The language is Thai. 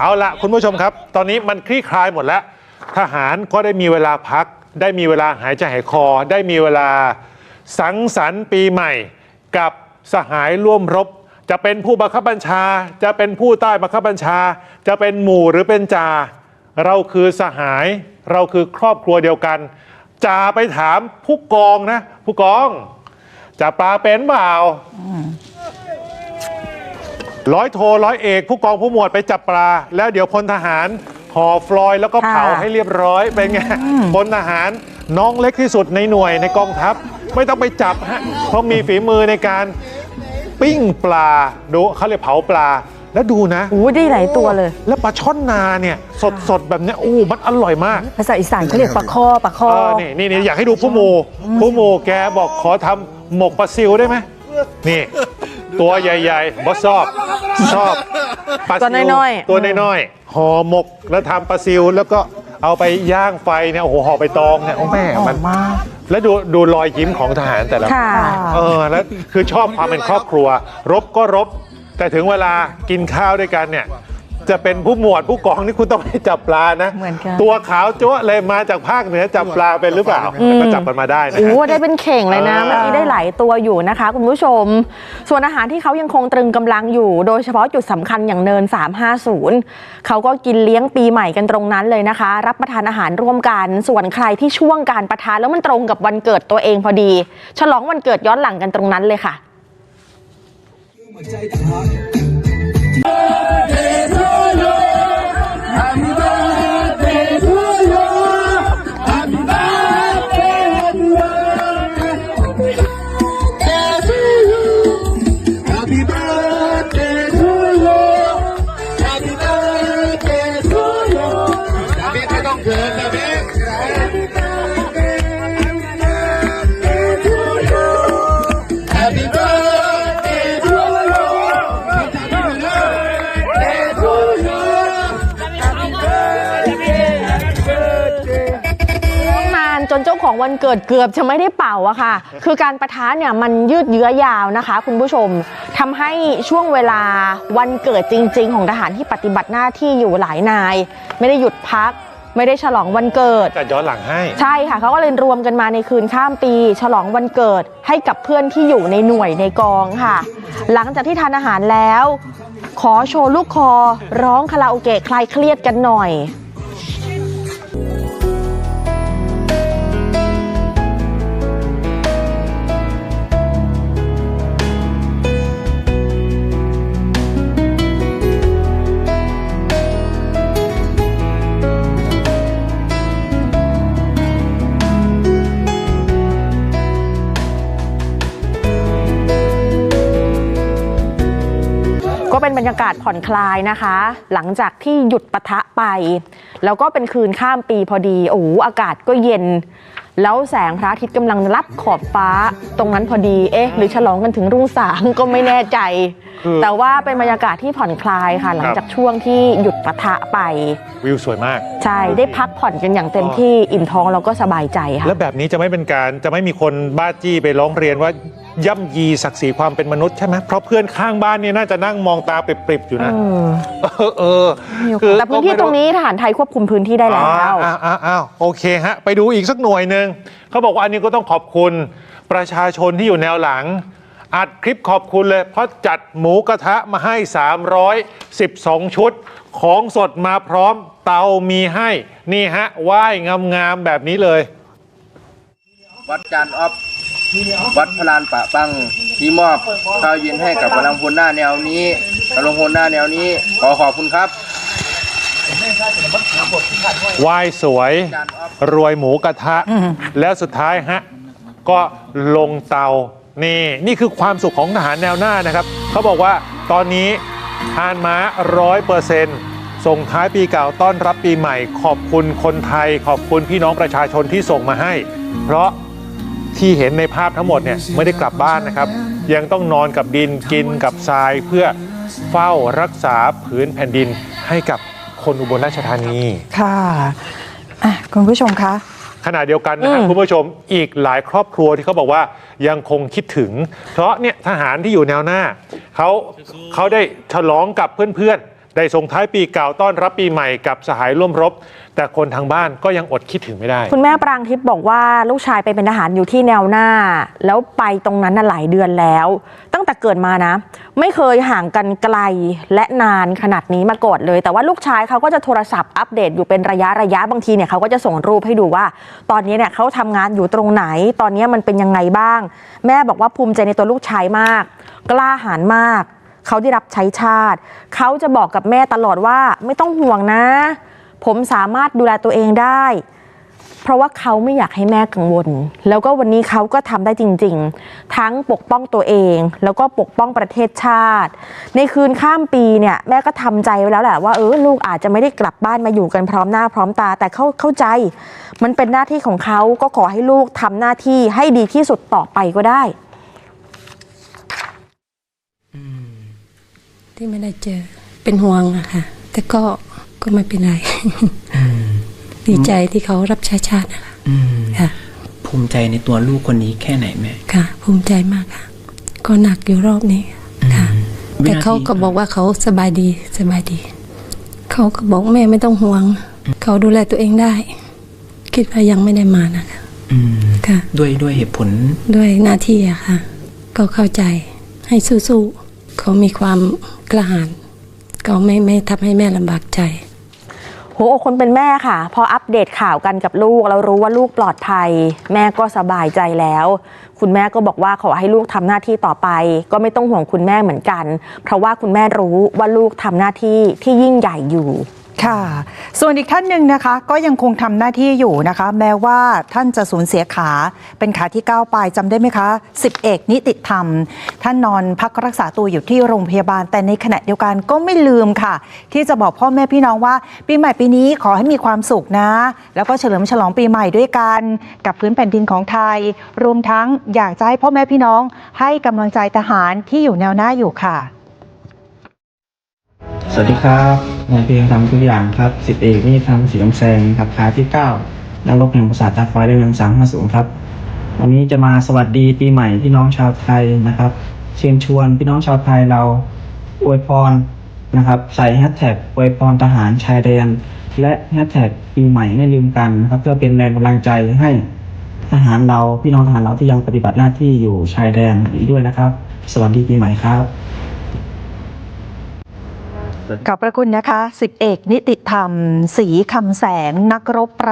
เอาละคุณผู้ชมครับ ตอนนี้มันคลี่คลายหมดแล้ว ทหารก็ได้มีเวลาพัก ได้มีเวลาหายใจหายคอ ได้มีเวลาสังสรรค์ปีใหม่ กับสหายร่วมรบ จะเป็นผู้บังคับบัญชา จะเป็นผู้ใต้บังคับบัญชา จะเป็นหมู่หรือเป็นจ่าเราคือสหาย เราคือครอบครัวเดียวกันจ่าไปถามผู้กองนะ ผู้กองจ่าปลาเป็นเปล่า ร้อยโทร้อยเอกผู้กองผู้หมวดไปจับปลา แล้วเดี๋ยวพลทหารห่อฟลอยล์แล้วก็เผาค่ะ ให้เรียบร้อยเป็นไงพลทหารน้องเล็กที่สุดในหน่วยในกองทัพ ไม่ต้องไปจับฮะเพราะมีฝีมือในการปิ้งปลาดูเขาเรียกเผาปลาแล้วดูนะ โอ้ได้หลายตัวเลย แล้วปลาช่อนนาเนี่ยสดๆแบบเนี้ยโอ้มันอร่อยมาก ภาษาอีสานเขาเรียกปลาคอปลาคอเออนี่นี่นี่อยากให้ดูผู้หมูผู้หมูแกบอกขอทำหมกปลาซิวได้ไหมนี่ ตัวใหญ่ๆบอสชอบชอบปลาซิตัวน้อยๆ ตัวน้อยๆห่อหมกแล้วทำปลาซิวแล้วก็เอาไปย่างไฟเนี่ยโอ้โหห่อไปตองเนี่ยโอ้แม่มันมาก แล้วดูดูรอยยิ้มของทหารแต่ละคนค่ะเออแล้วคือชอบความเป็นครอบครัว รบก็รบ แต่ถึงเวลากินข้าวด้วยกันเนี่ย จะเป็นผู้หมวดผู้กองนี่คุณต้องไปจับปลานะ เหมือนกัน ตัวขาวจั๊วะเลยมาจากภาคเหนือจับปลาเป็นหรือเปล่าแต่ก็จับมันมาได้นะโอ้ฮะ ได้เป็นเข่งเลยนะเออเมื่อกี้ได้หลายตัวอยู่นะคะ คุณผู้ชม ส่วนอาหารที่เขายังคงตรึงกำลังอยู่ โดยเฉพาะจุดสำคัญอย่างเนิน 350 เขาก็กินเลี้ยงปีใหม่กันตรงนั้นเลยนะคะ รับประทานอาหารร่วมกัน ส่วนใครที่ช่วงการประทานแล้วมันตรงกับวันเกิดตัวเองพอดี ฉลองวันเกิดย้อนหลังกันตรงนั้นเลยค่ะ Happy ของวันเกิดเกือบจะไม่ได้เป่าอะค่ะ คือการประทะเนี่ยมันยืดเยื้อยาวนะคะ คุณผู้ชมทำให้ช่วงเวลาวันเกิดจริง ๆ ของทหารที่ปฏิบัติหน้าที่อยู่หลายนาย ไม่ได้หยุดพักไม่ได้ฉลองวันเกิดจะย้อนหลังให้ ใช่ค่ะเขาก็เลยรวมกันมาในคืนข้ามปี ฉลองวันเกิดให้กับเพื่อนที่อยู่ในหน่วยในกองค่ะ หลังจากที่ทานอาหารแล้ว ขอโชว์ลูกคอร้องคาราโอเกะคลายเครียดกันหน่อย ก็เป็นบรรยากาศผ่อนคลายนะคะ หลังจากที่หยุดปะทะไป แล้วก็เป็นคืนข้ามปีพอดีโอ้โหอากาศก็เย็น แล้วแสงพระอาทิตย์กำลังรับขอบฟ้าตรงนั้นพอดีเอ๊ะหรือฉลองกันถึงรุ่งสางก็ไม่แน่ใจคือแต่ว่าเป็นบรรยากาศที่ผ่อนคลายค่ะ หลังจากช่วงที่หยุดปะทะไป วิวสวยมาก ใช่ได้พักผ่อนกันอย่างเต็มที่อิ่มท้องแล้วก็สบายใจค่ะแล้วแบบนี้จะไม่เป็นการจะไม่มีคนบ้าจี้ไปร้องเรียนว่า ย่ำยีศักดิ์ศรีความเป็นมนุษย์ใช่ไหมเพราะเพื่อนข้างบ้านเนี่ยน่าจะนั่งมองตาปริบๆอยู่นะ เออเออคือแต่พื้นที่ตรงนี้ทหารไทยควบคุมพื้นที่ได้แล้วอ้าวอ้าวอ้าวโอเคฮะ ไปดูอีกสักหน่วยหนึ่งเขาบอกว่าอันนี้ก็ต้องขอบคุณประชาชนที่อยู่แนวหลังอัดคลิปขอบคุณเลย เพราะจัดหมูกระทะมาให้ 312 ชุด ของสดมาพร้อมเตามีให้ นี่ฮะไหว้งามๆแบบนี้เลย วัดจานออฟ วัดพลานปะปังที่มอบข้าวเย็นให้กับกำลังพลหน้าแนวนี้กำลังพลหน้าแนวนี้ ขอขอบคุณครับไหว้สวย รวยหมูกระทะ แล้วสุดท้ายฮะ ก็ลงเตา นี่ นี่คือความสุขของทหารแนวหน้านะครับ เขาบอกว่าตอนนี้ทานม้าร้อยเปอร์เซ็นต์ส่งท้ายปีเก่าต้อนรับปีใหม่ ขอบคุณคนไทย ขอบคุณพี่น้องประชาชนที่ส่งมาให้ เพราะ ที่เห็นในภาพทั้งหมดเนี่ยไม่ได้กลับบ้านนะครับ ยังต้องนอนกับดินกินกับทรายเพื่อเฝ้ารักษาผืนแผ่นดินให้กับคนอุบลราชธานี ค่ะอะ คุณผู้ชมคะ ขณะเดียวกันนะครับอืมคุณผู้ชมอีกหลายครอบครัวที่เขาบอกว่ายังคงคิดถึง เพราะเนี่ยทหารที่อยู่แนวหน้าเขาเขาได้ฉลองกับเพื่อนๆ ได้ส่งท้ายปีเก่าต้อนรับปีใหม่กับสหายร่วมรบ แต่คนทางบ้านก็ยังอดคิดถึงไม่ได้ คุณแม่ปรางทิพย์บอกว่าลูกชายไปเป็นทหารอยู่ที่แนวหน้า แล้วไปตรงนั้นน่ะหลายเดือนแล้ว ตั้งแต่เกิดมานะ ไม่เคยห่างกันไกลและนานขนาดนี้มาก่อนเลย แต่ว่าลูกชายเขาก็จะโทรศัพท์อัปเดตอยู่เป็นระยะระยะบางทีเนี่ยเขาก็จะส่งรูปให้ดูว่า ตอนนี้เนี่ยเขาทำงานอยู่ตรงไหน ตอนนี้มันเป็นยังไงบ้าง แม่บอกว่าภูมิใจในตัวลูกชายมาก กล้าหาญมาก เขาได้รับใช้ชาติ เขาจะบอกกับแม่ตลอดว่าไม่ต้องห่วงนะ ผมสามารถดูแลตัวเองได้ เพราะว่าเขาไม่อยากให้แม่กังวล แล้วก็วันนี้เขาก็ทำได้จริง ๆ ทั้งปกป้องตัวเอง แล้วก็ปกป้องประเทศชาติ ในคืนข้ามปีเนี่ยแม่ก็ทำใจไว้แล้วแหละว่าเออลูกอาจจะไม่ได้กลับบ้านมาอยู่กันพร้อมหน้าพร้อมตา แต่เขาเข้าใจ มันเป็นหน้าที่ของเขาก็ขอให้ลูกทำหน้าที่ให้ดีที่สุดต่อไปก็ได้ ที่ไม่ได้เจอเป็นห่วงอะค่ะ แต่ก็ก็ไม่เป็นไรดีใจที่เขารับใช้ชาตินะคะอืมค่ะ ภูมิใจในตัวลูกคนนี้แค่ไหนแม่ค่ะ ภูมิใจมากค่ะ ก็หนักอยู่รอบนี้ค่ะวิแต่นาทีเขาก็บอกว่าเขาสบายดีสบายดี เขาก็บอกแม่ไม่ต้องห่วง เขาดูแลตัวเองได้ คิดว่ายังไม่ได้มานะคะอืมค่ะ ด้วยด้วยเหตุผลด้วยหน้าที่อะค่ะ ก็เข้าใจให้สู้ๆเขามีความ กล้าหาญเขาไม่ไม่ทำให้แม่ลำบากใจหัวอกคนเป็นแม่ค่ะ พออัปเดตข่าวกันกับลูกแล้วรู้ว่าลูกปลอดภัย แม่ก็สบายใจแล้ว คุณแม่ก็บอกว่าขอให้ลูกทำหน้าที่ต่อไป ก็ไม่ต้องห่วงคุณแม่เหมือนกัน เพราะว่าคุณแม่รู้ว่าลูกทำหน้าที่ที่ยิ่งใหญ่อยู่ ค่ะ ส่วนอีกท่านหนึ่งนะคะ ก็ยังคงทำหน้าที่อยู่นะคะ แม้ว่าท่านจะสูญเสียขาเป็นขาที่ก้าวไปจำได้ไหมคะสิบเอกนิติธรรม ท่านนอนพักรักษาตัวอยู่ที่โรงพยาบาล แต่ในขณะเดียวกันก็ไม่ลืมค่ะ ที่จะบอกพ่อแม่พี่น้องว่า ปีใหม่ปีนี้ขอให้มีความสุขนะ แล้วก็เฉลิมฉลองปีใหม่ด้วยกันกับพื้นแผ่นดินของไทย รวมทั้งอยากจะให้พ่อแม่พี่น้องให้กำลังใจทหารที่อยู่แนวหน้าอยู่ค่ะ สวัสดีครับนายเพียงทำทุกอย่างครับสิบเอกนี่ทำสีกำแซงครับขาที่เก้านักรบแห่งปราสาทตาไฟได้เงินสามห้าสูงครับ วันนี้จะมาสวัสดีปีใหม่พี่น้องชาวไทยนะครับ เชิญชวนพี่น้องชาวไทยเราอวยพรนะครับ ใส่แฮชแท็กอวยพรทหารชายแดน และแฮชแท็กปีใหม่ไม่ลืมกันนะครับ เพื่อเป็นแรงกำลังใจให้ทหารเราพี่น้องทหารเราที่ยังปฏิบัติหน้าที่อยู่ชายแดนอีกด้วยนะครับ สวัสดีปีใหม่ครับ ขอบพระคุณนะคะสิบเอกนิติธรรมสีคำแสงนักรบประ